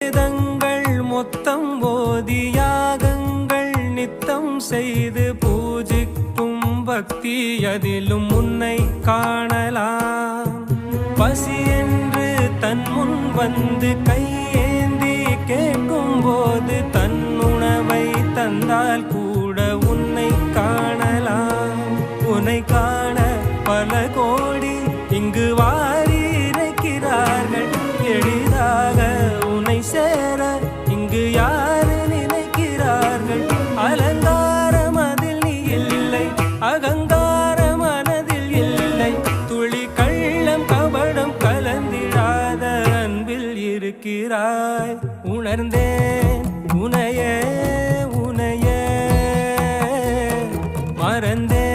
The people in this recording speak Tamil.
வேதங்கள் மொத்தம் போதி யாகங்கள் நித்தம் செய்து பூஜிக்கும் பக்தி அதிலும் உன்னை காணலாம். பசி என்று தன் முன் வந்து கையேந்தி கேட்கும் போது தன் உணவை தந்தால் கூட உன்னை காணலாம். உன்னை காண பல கோடி உனக்கு யாரு நினைக்கிறார்கள்? அலங்கார மதில் இல்லை அகங்கார மனதில் இல்லை. துளி கள்ளம் கபடம் கலந்திடாத அன்பில் இருக்கிறாய். உணர்ந்தேன் உனைய உனைய. மறந்தேன்.